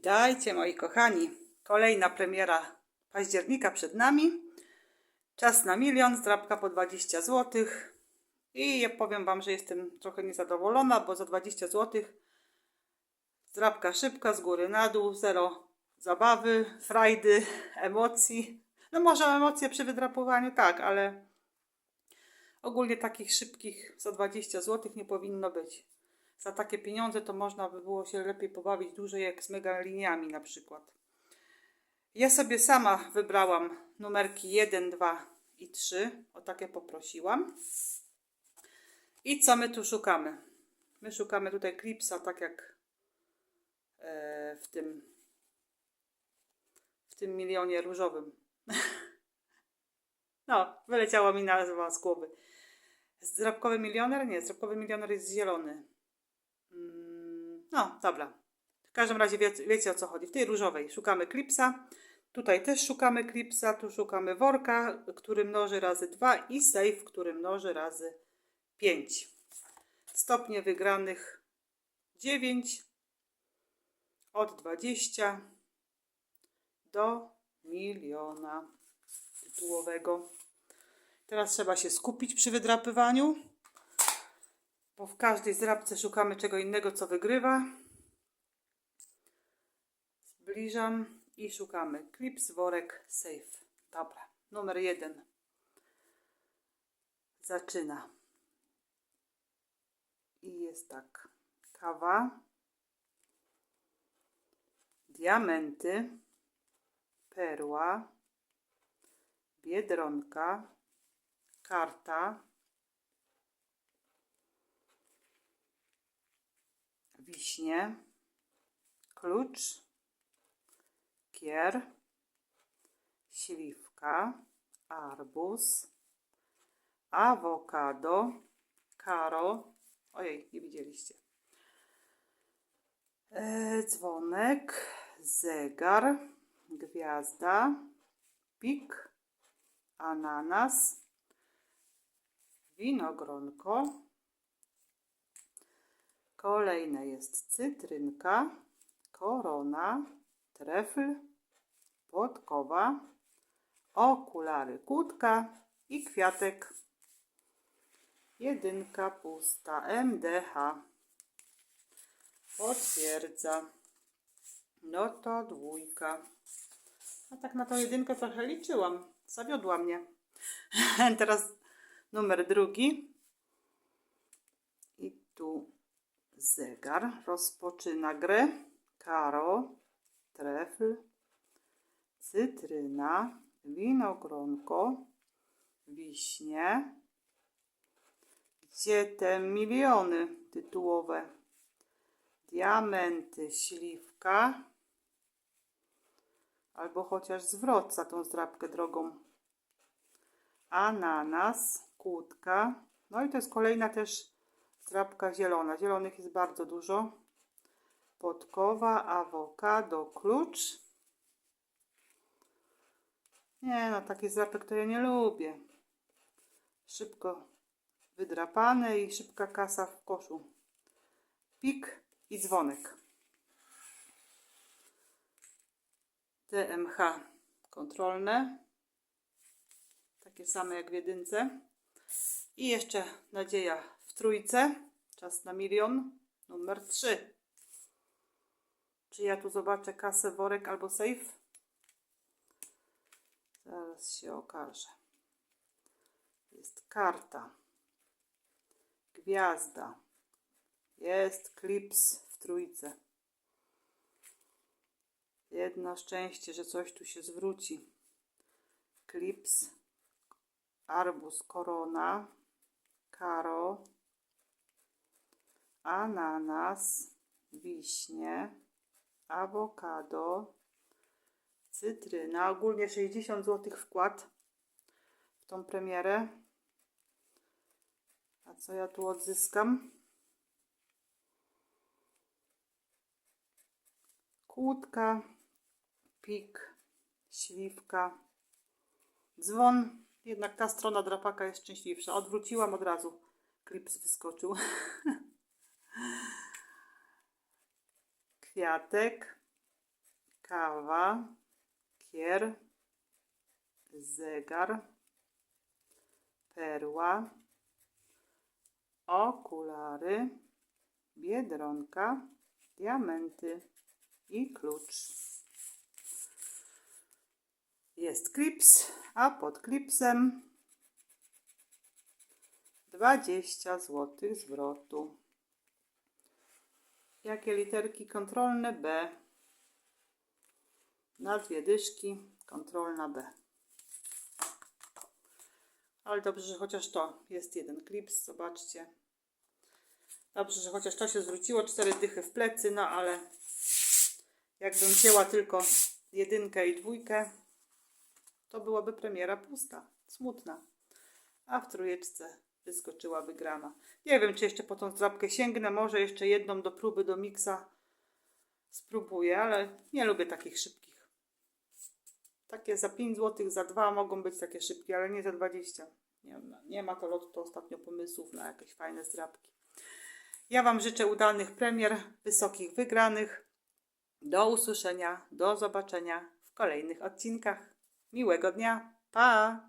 Witajcie moi kochani. Kolejna premiera października przed nami. Czas na milion, zdrabka po 20 zł. I ja powiem Wam, że jestem trochę niezadowolona, bo za 20 zł zdrabka szybka, z góry na dół, zero zabawy, frajdy, emocji. No może emocje przy wydrapowaniu, tak, ale ogólnie takich szybkich za 20 zł nie powinno być za takie pieniądze to można by było się lepiej pobawić dłużej jak z mega liniami na przykład. Ja sobie sama wybrałam numerki 1, 2 i 3. O takie poprosiłam. I co my tu szukamy? My szukamy tutaj klipsa, tak jak e, w tym w tym milionie różowym. no, wyleciała mi nazwa z głowy. Zdrabkowy milioner? Nie, zdrabkowy milioner jest zielony. No, dobra. W każdym razie wie, wiecie o co chodzi. W tej różowej szukamy klipsa. Tutaj też szukamy klipsa. Tu szukamy worka, który mnoży razy 2 i safe, który mnoży razy 5. Stopnie wygranych 9 od 20 do miliona tytułowego. Teraz trzeba się skupić przy wydrapywaniu bo w każdej zrabce szukamy czego innego, co wygrywa. Zbliżam i szukamy klips, worek, safe. Dobra, numer jeden. Zaczyna. I jest tak. Kawa, diamenty, perła, biedronka, karta, wiśnie, klucz, kier, śliwka, arbuz, awokado, karo, ojej, nie widzieliście, e, dzwonek, zegar, gwiazda, pik, ananas, winogronko, Kolejne jest cytrynka, korona, trefl, podkowa, okulary kłódka i kwiatek. Jedynka pusta, MDH. Potwierdza. No to dwójka. A tak na tą jedynkę trochę liczyłam. Zawiodła mnie. Teraz numer drugi. I tu zegar rozpoczyna grę. Karo, trefl, cytryna, winogronko, wiśnie. Gdzie te miliony tytułowe? Diamenty, śliwka. Albo chociaż zwrot za tą zdrabkę drogą. Ananas, kłódka. No i to jest kolejna też Trapka zielona. Zielonych jest bardzo dużo. Podkowa, awokado, klucz. Nie no, taki zrapek to ja nie lubię. Szybko wydrapane i szybka kasa w koszu. Pik i dzwonek. DMH kontrolne. Takie same jak w jedynce. I jeszcze nadzieja trójce. Czas na milion. Numer 3. Czy ja tu zobaczę kasę, worek albo safe? Zaraz się okaże. Jest karta. Gwiazda. Jest klips w trójce. Jedno szczęście, że coś tu się zwróci. Klips. Arbus, korona. Karo ananas, wiśnie, awokado, cytryna. Ogólnie 60 zł wkład w tą premierę. A co ja tu odzyskam? Kłódka, pik, śliwka, dzwon. Jednak ta strona drapaka jest szczęśliwsza. Odwróciłam od razu. Klips wyskoczył. Kwiatek, kawa, kier, zegar, perła, okulary, biedronka, diamenty i klucz. Jest klips, a pod klipsem 20 zł zwrotu. Jakie literki kontrolne B? Na dwie dyszki, kontrolna B. Ale dobrze, że chociaż to jest jeden klips, zobaczcie. Dobrze, że chociaż to się zwróciło, cztery dychy w plecy, no ale jakbym wzięła tylko jedynkę i dwójkę, to byłaby premiera pusta, smutna. A w trójeczce wyskoczyła wygrana. Nie wiem, czy jeszcze po tą zdrabkę sięgnę, może jeszcze jedną do próby do miksa spróbuję, ale nie lubię takich szybkich. Takie za 5 zł, za 2 mogą być takie szybkie, ale nie za 20. Nie, nie ma to lotu ostatnio pomysłów na jakieś fajne zdrabki. Ja Wam życzę udanych premier, wysokich wygranych. Do usłyszenia, do zobaczenia w kolejnych odcinkach. Miłego dnia. Pa!